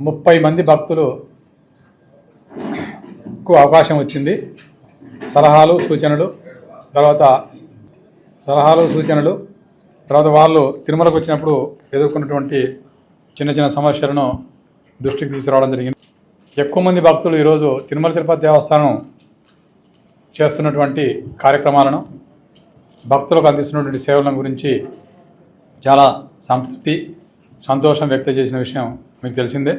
ముప్పై మంది భక్తులు కు అవకాశం వచ్చింది. సలహాలు సూచనలు తర్వాత సలహాలు సూచనలు తర్వాత వాళ్ళు తిరుమలకు వచ్చినప్పుడు ఎదుర్కొన్నటువంటి చిన్న చిన్న సమస్యలను దృష్టికి తీసుకురావడం జరిగింది. ఎక్కువ మంది భక్తులు ఈరోజు తిరుమల తిరుపతి దేవస్థానం చేస్తున్నటువంటి కార్యక్రమాలను భక్తులకు అందిస్తున్నటువంటి సేవల గురించి చాలా సంతృప్తి సంతోషం వ్యక్తం చేసిన విషయం మీకు తెలిసిందే.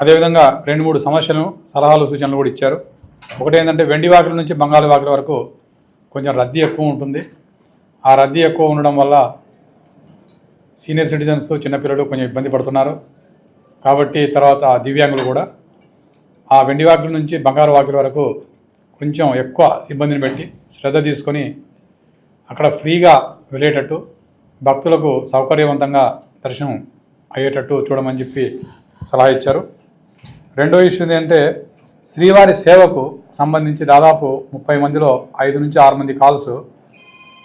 అదేవిధంగా రెండు మూడు సమస్యలను సలహాలు సూచనలు కూడా ఇచ్చారు. ఒకటి ఏంటంటే వెండి వాకిల నుంచి బంగాళ వాకిల వరకు కొంచెం రద్దీ ఎక్కువ ఉంటుంది. ఆ రద్దీ ఎక్కువ ఉండడం వల్ల సీనియర్ సిటిజన్స్ చిన్నపిల్లలు కొంచెం ఇబ్బంది పడుతున్నారు. కాబట్టి తర్వాత దివ్యాంగులు కూడా ఆ వెండి వాకిల నుంచి బంగారు వాకిల వరకు కొంచెం ఎక్కువ సిబ్బందిని పెట్టి శ్రద్ధ తీసుకొని అక్కడ ఫ్రీగా వెళ్ళేటట్టు భక్తులకు సౌకర్యవంతంగా దర్శనం అయ్యేటట్టు చూడమని చెప్పి సలహా ఇచ్చారు. రెండో ఇష్యూ ఏంటంటే శ్రీవారి సేవకు సంబంధించి దాదాపు ముప్పై మందిలో ఐదు నుంచి ఆరు మంది కాల్స్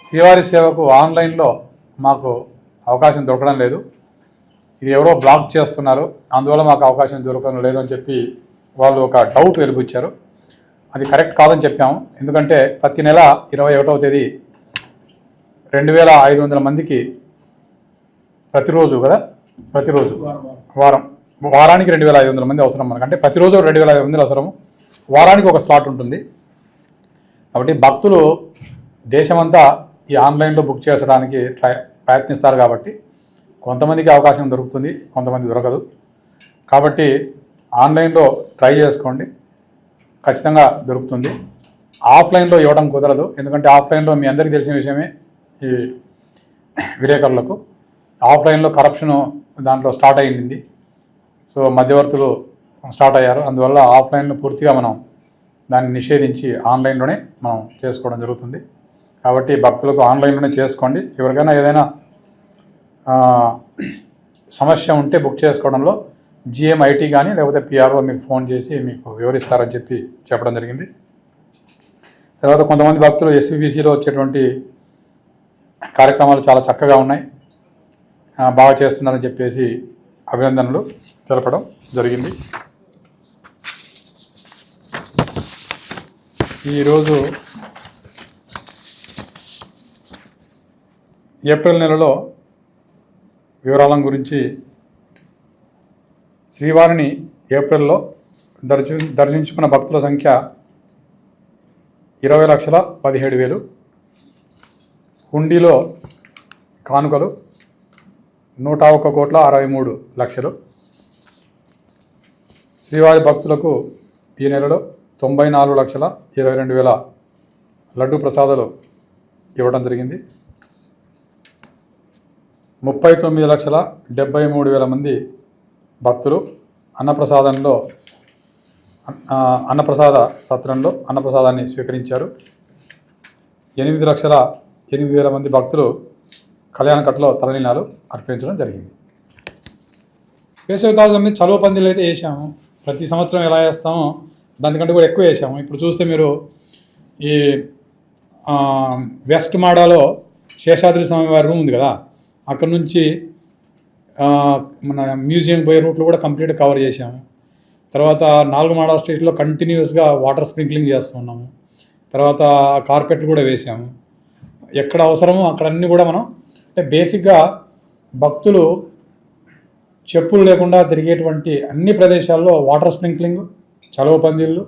శ్రీవారి సేవకు ఆన్లైన్లో మాకు అవకాశం దొరకడం లేదు. ఇది ఎవరో బ్లాక్ చేస్తున్నారు. అందువల్ల మాకు అవకాశం దొరకడం లేదు అని చెప్పి వాళ్ళు ఒక డౌట్ వెలిపించారు అది కరెక్ట్ కాదని చెప్పాము. ఎందుకంటే ప్రతి నెల ఇరవై ఒకటవ తేదీ రెండు వేల ఐదు వందల మందికి ప్రతిరోజు కదా? ప్రతిరోజు. వారం వారానికి రెండు వేల ఐదు వందల మంది అవసరం మనకు. అంటే ప్రతిరోజు రెండు వేల ఐదు వందలు అవసరం వారానికి ఒక స్లాట్ ఉంటుంది. కాబట్టి భక్తులు దేశమంతా ఈ ఆన్లైన్లో బుక్ చేసడానికి ట్రై ప్రయత్నిస్తారు కాబట్టి కొంతమందికి అవకాశం దొరుకుతుంది కొంతమంది దొరకదు. కాబట్టి ఆన్లైన్లో ట్రై చేసుకోండి. ఖచ్చితంగా దొరుకుతుంది. ఆఫ్లైన్లో ఇవ్వడం కుదరదు. ఎందుకంటే ఆఫ్లైన్లో మీ అందరికీ తెలిసిన విషయమే ఈ విలేకరులకు. ఆఫ్లైన్లో కరప్షన్ దాంట్లో స్టార్ట్ అయ్యింది. సో మధ్యవర్తులు స్టార్ట్ అయ్యారు. అందువల్ల ఆఫ్లైన్లో పూర్తిగా మనం దాన్ని నిషేధించి ఆన్లైన్లోనే మనం చేసుకోవడం జరుగుతుంది. కాబట్టి భక్తులకు ఆన్లైన్లోనే చేసుకోండి. ఎవరికైనా ఏదైనా సమస్య ఉంటే బుక్ చేసుకోవడంలో జిఎంఐటీ కానీ లేకపోతే పిఆర్ఓ మీకు ఫోన్ చేసి మీకు వివరిస్తారని చెప్పి చెప్పడం జరిగింది. తర్వాత కొంతమంది భక్తులు ఎస్విబిసిలో వచ్చేటువంటి కార్యక్రమాలు చాలా చక్కగా ఉన్నాయి. బాగా చేస్తున్నారని చెప్పేసి అభినందనలు తెలపడం జరిగింది. ఈరోజు ఏప్రిల్ నెలలో వివరాల గురించి శ్రీవారిని ఏప్రిల్లో దర్శి దర్శించుకున్న భక్తుల సంఖ్య ఇరవై లక్షల పదిహేడు వేలు. హుండీలో కానుకలు నూట ఒక్క కోట్ల అరవై మూడు లక్షలు. శ్రీవారి భక్తులకు ఈ నెలలో తొంభై నాలుగు లక్షల ఇరవై రెండు వేల లడ్డు ప్రసాదాలు ఇవ్వడం జరిగింది. ముప్పై తొమ్మిది లక్షల డెబ్బై మూడు వేల మంది భక్తులు అన్నప్రసాదంలో అన్నప్రసాద సత్రంలో అన్నప్రసాదాన్ని స్వీకరించారు. ఎనిమిది లక్షల ఎనిమిది వేల మంది భక్తులు కళ్యాణకట్టలో తలనీలాలు అర్పించడం జరిగింది. వేసవి మీద చలువ పందిలు అయితే వేసాము. ప్రతి సంవత్సరం ఎలా వేస్తామో దానికంటే కూడా ఎక్కువ వేసాము. ఇప్పుడు చూస్తే మీరు ఈ వెస్ట్ మాడాలో శేషాద్రి స్వామి వారి రూమ్ ఉంది కదా అక్కడ నుంచి మన మ్యూజియం పోయే రూట్లో కూడా కంప్లీట్ కవర్ చేసాము. తర్వాత నాలుగు మాడా స్ట్రీట్లో కంటిన్యూస్గా వాటర్ స్ప్రింక్లింగ్ చేస్తున్నాము తర్వాత కార్పెట్ కూడా వేసాము. ఎక్కడ అవసరమో అక్కడన్నీ కూడా మనం అంటే బేసిక్గా భక్తులు చెప్పులు లేకుండా తిరిగేటువంటి అన్ని ప్రదేశాల్లో వాటర్ స్ప్రింక్లింగ్ చలవ పందిళ్ళు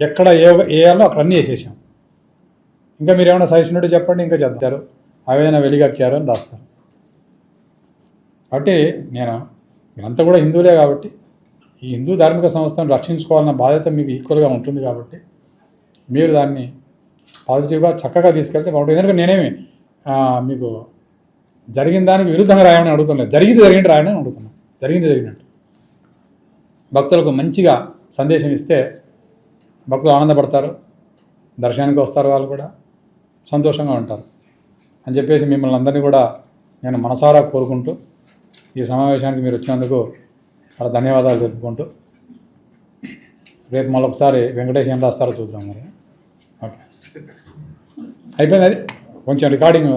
ఎక్కడ ఏ వేయాలో అక్కడ అన్నీ వేసేసాం. ఇంకా మీరు ఏమైనా సజెషన్ ఉంటే చెప్పండి ఇంకా చెప్తారు. అవేదైనా వెలిగక్కారు అని రాస్తారు. కాబట్టి నేను మీరంతా కూడా హిందువులే కాబట్టి ఈ హిందూ ధార్మిక సంస్థను రక్షించుకోవాలన్న బాధ్యత మీకు ఈక్వల్గా ఉంటుంది కాబట్టి మీరు దాన్ని పాజిటివ్గా చక్కగా తీసుకెళ్తే బాగుంటుంది. ఎందుకంటే నేనేమి మీకు జరిగిన దానికి విరుద్ధంగా రాయమని అడుగుతున్నాను జరిగింది జరిగింది రాయని అడుగుతున్నాను జరిగింది జరిగినట్టు. భక్తులకు మంచిగా సందేశం ఇస్తే భక్తులు ఆనందపడతారు. దర్శనానికి వస్తారు వాళ్ళు కూడా. సంతోషంగా ఉంటారు. అని చెప్పేసి మిమ్మల్ని అందరినీ కూడా నేను మనసారా కోరుకుంటూ ఈ సమావేశానికి మీరు వచ్చినందుకు చాలా ధన్యవాదాలు తెలుపుకుంటూ రేపు మళ్ళొకసారి వెంకటేష్ ఏం రాస్తారో చూద్దాం మరి. ఓకే. అయిపోయింది అది? కొంచెం రికార్డింగ్